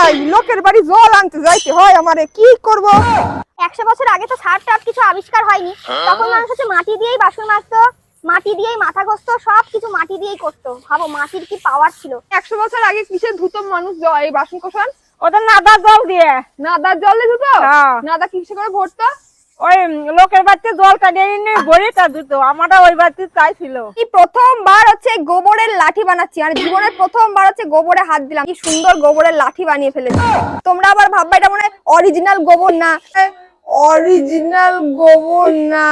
যাই লোকের বাড়ি জল আনতে যাইতে হয় আমারে কি করব? একশো বছর আগে তো সার কিছু আবিষ্কার হয়নি। তখন মানুষ হচ্ছে মাটি দিয়েই বাসন মাজতো মাটি দিয়েই মাথা ঘষত সব কিছু মাটি দিয়েই করতো। ভাবো মাটির কি পাওয়ার ছিল? একশো বছর আগে কিসে ধুতো মানুষ জল এই বাসন কোষণ? ওটা নাদার জল দিয়ে। নাদার জলে ধুতো? হ্যাঁ। নাদা কিসে করে ভরতো ওই লোকের বাড়িতে জল কাটিয়ে এনে বড়িটা দিত আমরা ওই বাড়িতে চাইছিল। এই প্রথমবার হচ্ছে গোবরের লাঠি বানাচ্ছি আর জীবনের প্রথমবার হচ্ছে গোবরে হাত দিলাম। কি সুন্দর গোবরের লাঠি বানিয়ে ফেলেছি। তোমরা আবার ভাববা এটা মনে অরিজিনাল গোবর না। অরিজিনাল গোবর না।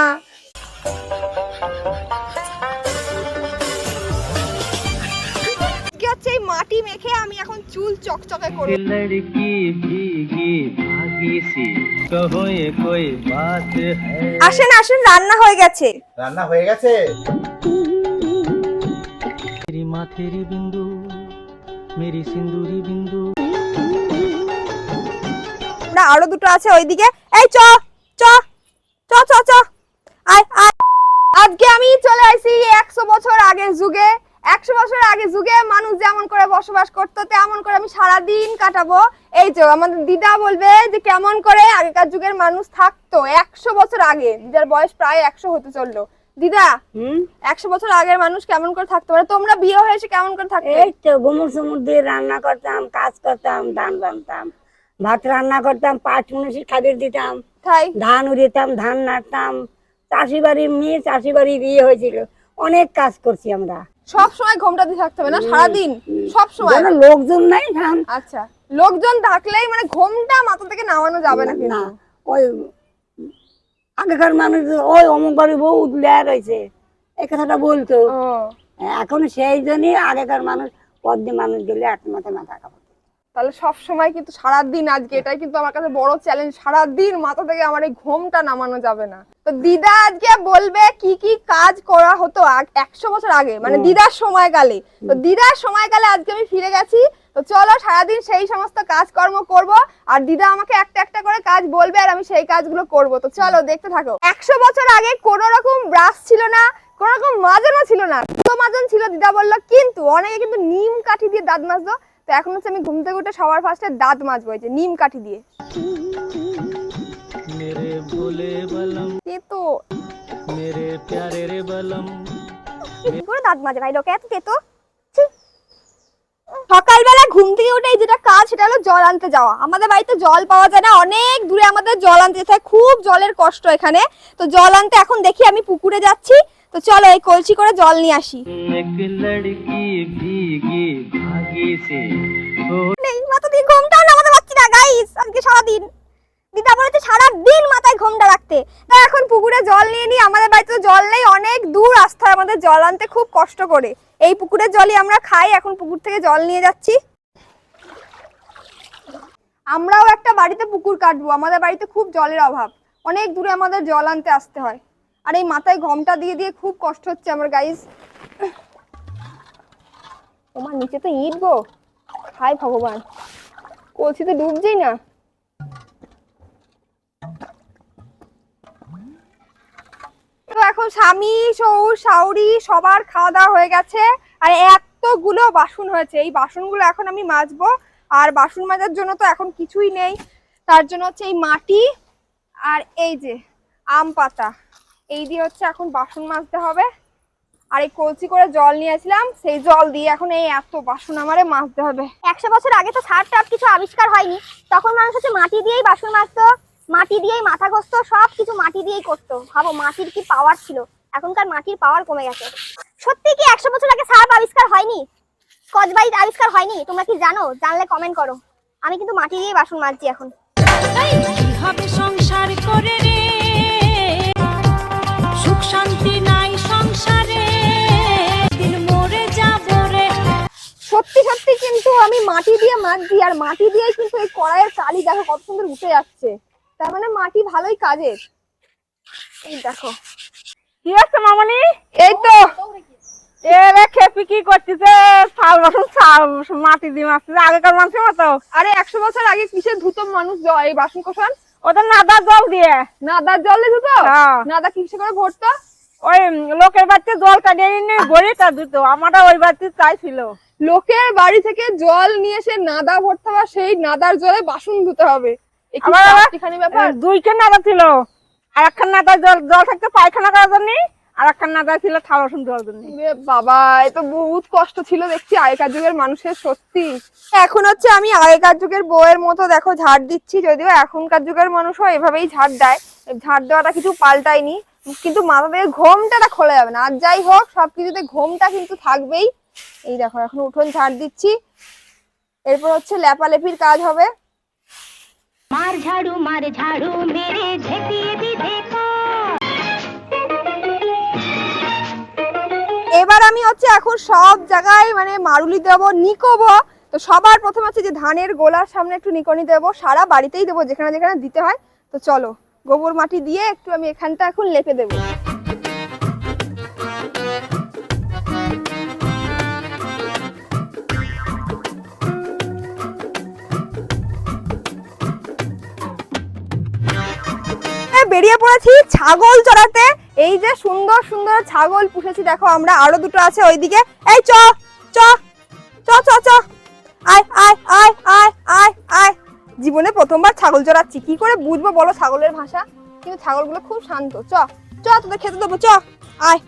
হচ্ছে এই মাটি মেখে আমি এখন চুল চকচকে করব। আসেন আসেন রান্না হয়ে গেছে। রান্না হয়ে গেছে? মাথেরি বিন্দু মেরি সিন্দুরি বিন্দু। না আরও দুটো আছে ওইদিকে। এই চ চ চ চ চ। আয় আয়। আজকে আমি চলে আসি একশো বছর আগের যুগে। একশো বছর আগে যুগে মানুষ যেমন করে বসবাস করতো তেমন করে আমি সারা দিন কাটাবো। এই তো আমাদের দিদা বলবে যে কেমন করে আগেকার যুগের মানুষ থাকতো। একশো বছর আগে দিদার বয়স প্রায় একশো হতে চলল। দিদা একশো বছর আগের মানুষ কেমন করে থাকতো মানে তোমরা বিয়ে হয়েছে কেমন করে থাকতো? এই তো গুমুর সুমুর দিয়ে রান্না করতাম কাজ করতাম ধান বানতাম। ভাত রান্না করতাম পাঁচ মিনিট খাবার দিতাম। তাই? ধান উড়িতাম ধান নাড়তাম। চাষি বাড়ির মেয়ে চাষি বাড়ি বিয়ে হয়েছিল। অনেক কাজ করছি আমরা। সব সময় ঘোমটা দিয়ে থাকতে হবে না সারাদিন সব সময়। লোকজন নাই ধান আচ্ছা লোকজন থাকলেই মানে ঘোমটা মাথা থেকে নামানো যাবে না না কিন্তু। ওই আগেকার মানুষ ওই অমুক বাড়ি বউ লেয়া রয়েছে। এই কথাটা বলতো। এখন সেই জন্যই আগেকার মানুষ পদ্মে মানুষ গেলে এক মাথা মাথা তাহলে সব সময় কিন্তু সারাদিন আজকে এটাই কিন্তু আমার কাছে বড় চ্যালেঞ্জ সারাদিন মাথা থেকে আমার এই ঘোমটা নামানো যাবে না। তো দিদা আজকে বলবে কি কি কাজ করা হতো একশো বছর আগে মানে দিদার সময়কালে তো দিদার সময়কালে আজকে আমি ফিরে গেছি। তো চলো সারাদিন সেই সমস্ত কাজকর্ম করব আর দিদা আমাকে একটা একটা করে কাজ বলবে আর আমি সেই কাজগুলো করব। তো চলো দেখতে থাকো। একশো বছর আগে কোনো রকম ব্রাশ ছিল না কোনো রকম মাজনও ছিল না। তো মাজন ছিল দিদা বলল কিন্তু অনেকে কিন্তু নিম কাঠি দিয়ে দাঁত মাজতো। তো এখন হচ্ছে আমি ঘুম থেকে উঠে সবার ফার্স্টে দাঁত মাজবো যে নিম কাঠি দিয়ে। তেতো করে দাঁত মাজে ভাই? লোকে এত তেতো? সকালবেলা ঘুম থেকে উঠে যেটা কাজ সেটা হলো জল আনতে যাওয়া। আমাদের বাড়িতে জল পাওয়া যায় না অনেক দূরে আমাদের জল আনতে যেতে খুব জলের কষ্ট এখানে। তো জল আনতে এখন দেখি আমি পুকুরে যাচ্ছি। তো চলো এই কলসি করে জল নিয়ে আসি। মাথা মানে না সারাদিন। মাথায় রাখতে। এখন পুকুরে জল নিয়ে নিই আমাদের বাড়িতে জল নেই অনেক দূর হয় আমাদের জল আনতে খুব কষ্ট করে। এই পুকুরের জলই আমরা খাই এখন পুকুর থেকে জল নিয়ে যাচ্ছি। আমরাও একটা বাড়িতে পুকুর কাটবো আমাদের বাড়িতে খুব জলের অভাব। অনেক দূরে আমাদের জল আনতে আসতে হয়। আর এই মাথায় ঘমটা দিয়ে দিয়ে খুব কষ্ট হচ্ছে আমার গাইস তোমার নিচে তো ইট গো। হাই ভগবান। কলসিতে ডুবছেই না। তো এখন স্বামী সৌর শাউরি সবার খাওয়া দাওয়া হয়ে গেছে। আর এতগুলো বাসন হয়েছে। এই বাসনগুলো এখন আমি মাজবো। আর বাসন মাজার জন্য তো এখন কিছুই নেই। তার জন্য হচ্ছে এই মাটি আর এই যে আম পাতা। এই দিয়ে হচ্ছে এখন বাসন মাজতে হবে। আর এই কলসি করে জল নিয়েছিলাম সেই জল দিয়ে এখন এই এত বাসন আমারে মাজতে হবে। একশো বছর আগে তো সার টার কিছু আবিষ্কার হয়নি তখন মানুষ হচ্ছে মাটি দিয়েই বাসন মাজতো মাটি দিয়েই মাথা ঘষতো সব কিছু মাটি দিয়েই করতো। ভাবো মাটির কি পাওয়ার ছিল? এখনকার মাটির পাওয়ার কমে গেছে। সত্যি কি একশো বছর আগে সার্ফ আবিষ্কার হয়নি? কচবাইট আবিষ্কার হয়নি? তোমরা কি জানো? জানলে কমেন্ট করো। আমি কিন্তু মাটি দিয়েই বাসন মাজছি এখন। সংসার করে রে। শান্তি নাই সংসারে। দিন মরে যাব রে। সত্যি সত্যি কিন্তু আমি মাটি দিয়ে মাজছি আর মাটি দিয়েই কিন্তু এই কড়াইয়ের কালি দেখো কত সুন্দর উঠে যাচ্ছে তার মানে মাটি ভালোই কাজের। এই দেখো। কি আছে মামনি? এই তো। এরে খেপি কি করতেছে? বাসন শাল মাটি দিয়ে মারতেছে আগেকার মানুষের মতো। আরে একশো বছর আগে কিসে ধুতো মানুষ এই বাসন কোসন ওটা নাদা জল দিয়ে। জল দিত হ্যাঁ। নাদা কিসে করে ভরতো ওই লোকের বাড়িতে জল কাটিয়ে ভরে বড়িটা দিত। আমরা ওই বাড়িতে চাইছিল। লোকের বাড়ি থেকে জল নিয়ে এসে নাদা ভরতে হবে সেই নাদার জলে বাসন ধুতে হবে। এ কি আবার আবার- চারটিখানি ব্যাপার? দুই খান নাদা ছিল। আর একখান নাদা জল জল থাকতে পায়খানা করার জন্য। আর একখান নাদা ছিল থালা বাসন ধোয়ার জন্য বাবা এ তো বহুত কষ্ট ছিল দেখছি আগেকার যুগের মানুষের সত্যি। এখন হচ্ছে আমি আগেকার যুগের বউয়ের মতো দেখো ঝাড় দিচ্ছি যদিও এখনকার যুগের মানুষও এভাবেই ঝাড় দেয়। ঝাড় দেওয়াটা কিছু পাল্টায়নি কিন্তু মাথা থেকে ঘোমটা না খোলা যাবে না। আর যাই হোক সবকিছুতে ঘোমটা কিন্তু থাকবেই। এই দেখো এখন উঠোন ঝাড় দিচ্ছি। এরপর হচ্ছে লেপালেপির কাজ হবে। মার ঝাড়ু মার ঝাড়ু মেরে ঝেঁটিয়ে দিতে এবার আমি হচ্ছে এখন সব জায়গায় মানে মারুলি দেবো নিকোবো। তো সবার প্রথম হচ্ছে যে ধানের গোলার সামনে একটু নিকনি দেবো সারা বাড়িতেই দেবো যেখানে যেখানে দিতে হয়। তো চলো গোবর মাটি দিয়ে একটু আমি এখানটা এখন লেপে দেবো। এ, বেরিয়ে পড়েছি ছাগল চড়াতে। এই যে সুন্দর সুন্দর ছাগল পুষেছি, দেখো আমরা, আরও দুটো আছে ওইদিকে। এই চ চ চ চ চ। আয় আয় আয় আয় আয় আয়। জীবনে প্রথমবার ছাগল চড়াচ্ছি। কি করে বুঝব বলো ছাগলের ভাষা? কিন্তু ছাগলগুলো খুব শান্ত। চ চ, তোদের খেতে দেবো, চ। আয়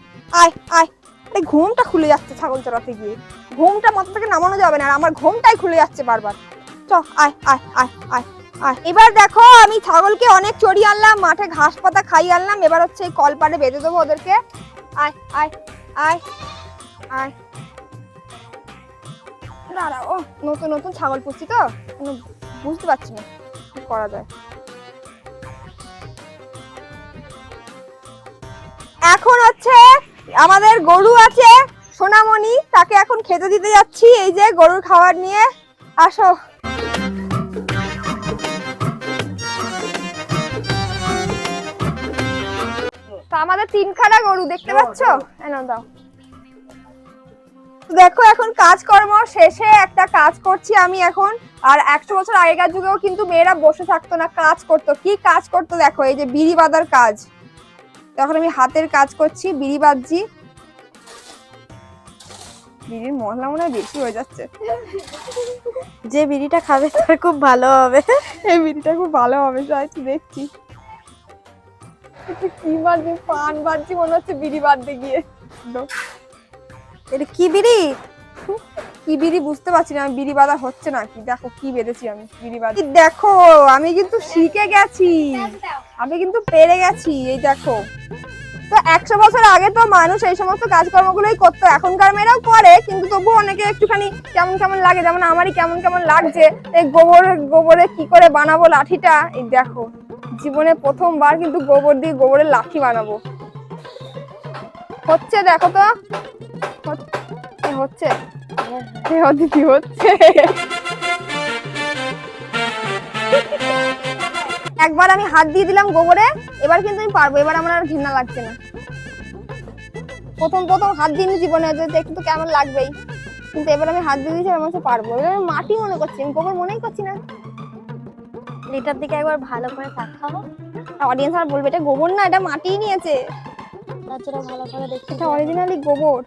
আয় আয়। এই ঘুমটা খুলে যাচ্ছে ছাগল চড়াতে গিয়ে। ঘুমটা মাথা থেকে নামানো যাবে না আর আমার ঘুমটাই খুলে যাচ্ছে বারবার। চ, আয় আয় আয় আয়। আয় এবার দেখো, আমি ছাগলকে অনেক চড়িয়ে আনলাম, মাঠে ঘাস পাতা খাইয়ে আনলাম। এবার হচ্ছে এই কলপারে বেঁধে দেবো ওদেরকে। আয় আয় আয় আয়। দাঁড়া, ও, নতুন নতুন ছাগল পুষছি তো বুঝতে পারছি না কি করা যায়। এখন হচ্ছে আমাদের গরু আছে, সোনামণি, তাকে এখন খেতে দিতে যাচ্ছি, এই যে গরুর খাবার নিয়ে। আসো। আমাদের তিনখানা গরু দেখতে পাচ্ছ? এনো দাও। দেখো এখন কাজকর্ম শেষে একটা কাজ করছি আমি এখন। আর একশো বছর আগেকার যুগেও কিন্তু মেয়েরা বসে থাকতো না কাজ করতো। কি কাজ করতো দেখো এই যে বিড়ি বাঁধার কাজ। তখন আমি হাতের কাজ করছি বিড়ি বাঁধছি। বিড়ির মশলা মনে হয় বেশি হয়ে যাচ্ছে। যে বিড়িটা খাবে তার খুব ভালো হবে। এই বিড়িটা খুব ভালো হবে দেখছি। কি বাজছে পান বাজছে, মনে হচ্ছে বিড়ি বাঁধতে গিয়ে। এটা কি বিড়ি? কি বিড়ি বুঝতে পারছি না আমি বিড়ি বাঁধা হচ্ছে না কি? দেখো কি বেঁধেছি আমি, বিড়ি বাঁধা। দেখো, আমি কিন্তু শিখে গেছি। আমি কিন্তু পেরে গেছি, এই দেখো। তো একশো বছর আগে তো মানুষ এই সমস্ত কাজকর্মগুলোই করতো, এখনকার মেয়েরাও করে, কিন্তু তবুও অনেকে একটুখানি কেমন কেমন লাগে, যেমন আমারই কেমন কেমন লাগছে, এই গোবর, গোবরে কি করে বানাবো লাঠিটা, এই দেখো। জীবনে প্রথমবার কিন্তু গোবর দিয়ে গোবরের লাঠি বানাবো। হচ্ছে দেখো তো। হচ্ছে- এ হচ্ছে। একবার আমি হাত দিয়ে দিলাম গোবরে, এবার কিন্তু আমি পারব, এবার আমার আর ঘৃণা লাগছে না। প্রথম প্রথম হাত দিইনি জীবনে একটু তো কেমন লাগবেই। কিন্তু এবার আমি হাত দিয়ে দিয়েছি আমি মনে পারব। এবার আমি মাটি মনে করছি, আমি গোবর মনেই করছি না। এটার দিকে একবার ভালো করে তাকাও। অডিয়েন্স আর বলবে, এটা গোবর না, এটা মাটিই নিয়েছে। তাছাড়া ভালো করে দেখতে এটা অরিজিনালি গোবর।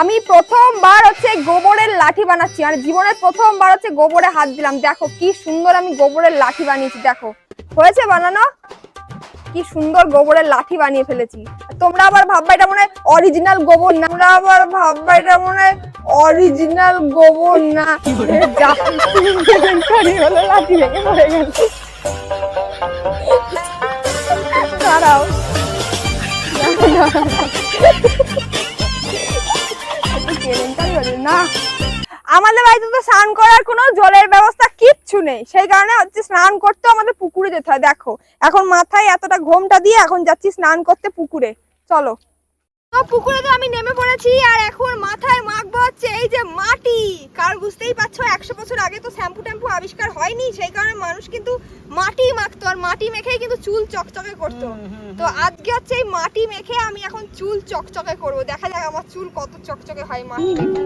আমি প্রথমবার হচ্ছে গোবরের লাঠি বানাচ্ছি আর জীবনের প্রথমবার হচ্ছে গোবরে হাত দিলাম। দেখো কি সুন্দর আমি গোবরের লাঠি বানিয়েছি, দেখো। হয়েছে বানানো? কি সুন্দর গোবরের লাঠি বানিয়ে ফেলেছি। তোমরা আবার ভাববা এটা মনে হয় অরিজিনাল গোবর না। তোমরা আবার ভাববা এটা মনে হয় অরিজিনাল গোবর না। হলো লাঠি ভেঙে পড়ে গেছে। দাঁড়াও। একটু কেলেঙ্কারি হলো না। আমাদের বাড়িতে তো স্নান করার কোনো জলের ব্যবস্থা কিচ্ছু নেই। সেই কারণে হচ্ছে স্নান করতে আমাদের পুকুরে যেতে হয়। দেখো, এখন মাথায় এতটা ঘোমটা দিয়ে এখন যাচ্ছি স্নান করতে পুকুরে। চলো। তো পুকুরে তো আমি নেমে পড়েছি আর এখন মাথায় মাখবো হচ্ছে এই যে মাটি কার বুঝতেই পারছো একশো বছর আগে তো শ্যাম্পু ট্যাম্পু আবিষ্কার হয়নি সেই কারণে মানুষ কিন্তু মাটি মাখতো আর মাটি মেখেই কিন্তু চুল চকচকে করতো তো আজকে হচ্ছে এই মাটি মেখে আমি এখন চুল চকচকে করব দেখা যাক আমার চুল কত চকচকে হয় মাটি মেখে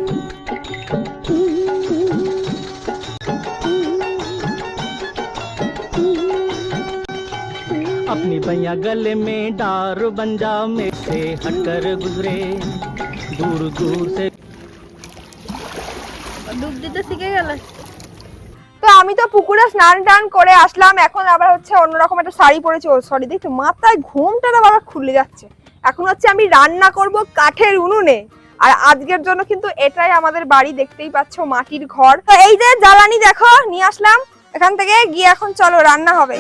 अपनी बैया गले में डार बन जा मेरे से हटकर गुजरे दूर दूर से ডুব দিতে শিখে গেলে। তো আমি তো পুকুরে স্নান টান করে আসলাম, এখন আবার হচ্ছে অন্যরকম একটা শাড়ি পরেছি। ও সরি দেখছ, মাথায় ঘুমটা না বারবার খুলে যাচ্ছে। এখন হচ্ছে আমি রান্না করব কাঠের উনুনে। আর আজকের জন্য কিন্তু এটাই আমাদের বাড়ি, দেখতেই পাচ্ছো, মাটির ঘর। তো এই যে জ্বালানি দেখো, নিয়ে আসলাম। এখান থেকে গিয়ে এখন চলো, রান্না হবে।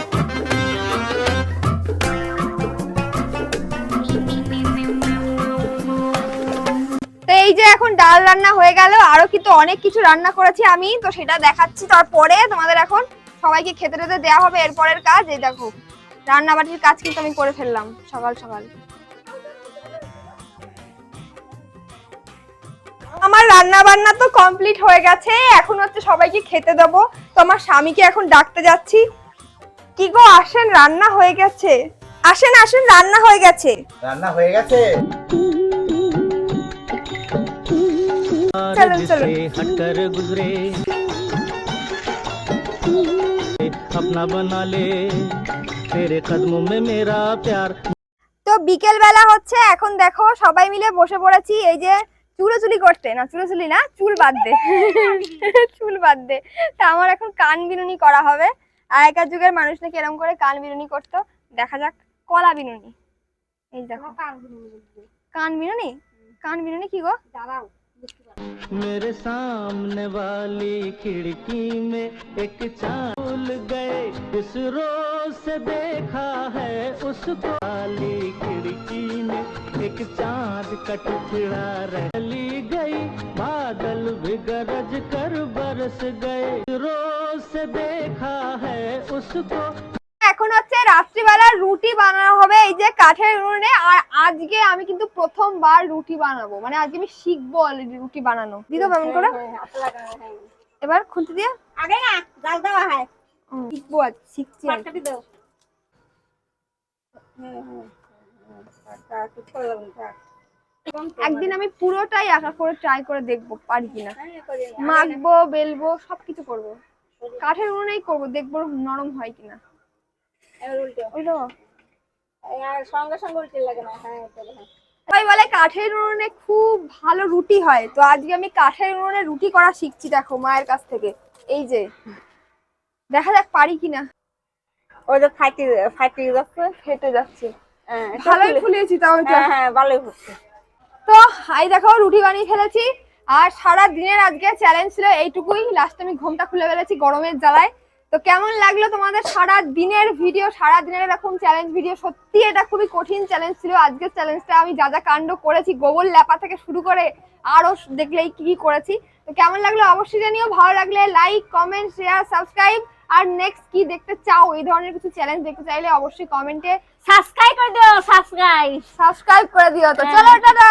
এই যে এখন ডাল রান্না হয়ে গেল, আরও কিন্তু অনেক কিছু রান্না করেছি আমি, তো সেটা দেখাচ্ছি তারপরে তোমাদের এখন সবাইকে খেতে টেতে দেওয়া হবে এরপরের কাজ। এই দেখো রান্না বাটির কাজ কিন্তু আমি করে ফেললাম সকাল সকাল। আমার রান্না বান্না তো কমপ্লিট হয়ে গেছে, এখন হচ্ছে সবাইকে খেতে দেবো। তো আমার স্বামীকে এখন ডাকতে যাচ্ছি। কি গো, আসেন, রান্না হয়ে গেছে। আসেন আসেন, রান্না হয়ে গেছে। রান্না হয়ে গেছে? चलो, चलो। से हटकर गुजरे अपना बना ले तेरे कदमों में मेरा प्यार তো বিকেল বেলা হচ্ছে এখন দেখো সবাই মিলে বসে পড়েছি এই যে চুলোচুলি করতে না চুলোচুলি না চুল বাদ দে চুল বাদ দে তা আমার এখন কান বিনুনি করা হবে আগেকার যুগের মানুষ নাকি এরকম করে কান বিনুনি করতো দেখা যাক কলা বিনুনি এই দেখো কান বিনুনি কান বিনুনি কি গো मेरे सामने वाली खिड़की में एक चाँद गए। इस रोज से देखा है उसको। वाली खिड़की में एक चाँद का टुकड़ा रली गई। बादल भी गरज कर बरस गए। रोज से देखा है उसको। এখন হচ্ছে রাত্রিবেলা রুটি বানানো হবে এই যে কাঠের উনুনে। আর আজকে আমি কিন্তু প্রথমবার রুটি বানাবো। মানে আজকে আমি শিখব অলরেডি রুটি বানানো। দিদো কেমন করে। এবার খুলতে দিয়ে। আগে না জাল দেওয়া হয়। শিখব আজ শিখছি আর কাটি দাও। একদিন আমি পুরোটাই আঁকা করে ট্রাই করে দেখব পারি কিনা। মাখবো বেলবো সবকিছু করব। কাঠের উনুনেই করব দেখব নরম হয় কিনা। ওই তো সঙ্গে সঙ্গে উল্টে লাগে না হ্যাঁ হ্যাঁ। সবাই বলে কাঠের উনুনে খুব ভালো রুটি হয়। তো আজকে আমি কাঠের উনুনে রুটি করা শিখছি দেখো মায়ের কাছ থেকে। এই যে দেখা যাক পারি কিনা। ওই যাচ্ছে ফেটে যাচ্ছে। হ্যাঁ, ভালোই খুলে- ফুলিয়েছি তাও হ্যাঁ ভালোই হচ্ছে তো এই দেখো রুটি বানিয়ে ফেলেছি। আর সারা দিনের আজকে চ্যালেঞ্জ ছিল এইটুকুই। লাস্টে আমি ঘুমটা খুলে ফেলেছি গরমের জ্বালায়। তো কেমন লাগল তোমাদের সারা দিনের ভিডিও সারা দিনের এরকম চ্যালেঞ্জ ভিডিও সত্যি এটা খুবই কঠিন চ্যালেঞ্জ ছিল। আজকের চ্যালেঞ্জটা আমি যা যা কাণ্ড করেছি গোবর ল্যাপা থেকে শুরু করে আরও দেখলেই কি কি করেছি। তো কেমন লাগল অবশ্যই জানিও। ভালো লাগলে লাইক কমেন্ট শেয়ার সাবস্ক্রাইব আর নেক্সট কি দেখতে চাও এই ধরনের কিছু চ্যালেঞ্জ দেখতে চাইলে অবশ্যই কমেন্টে সাবস্ক্রাইব করে দিও সাবস্ক্রাইব সাবস্ক্রাইব করে দিও। তো চলো টাটা।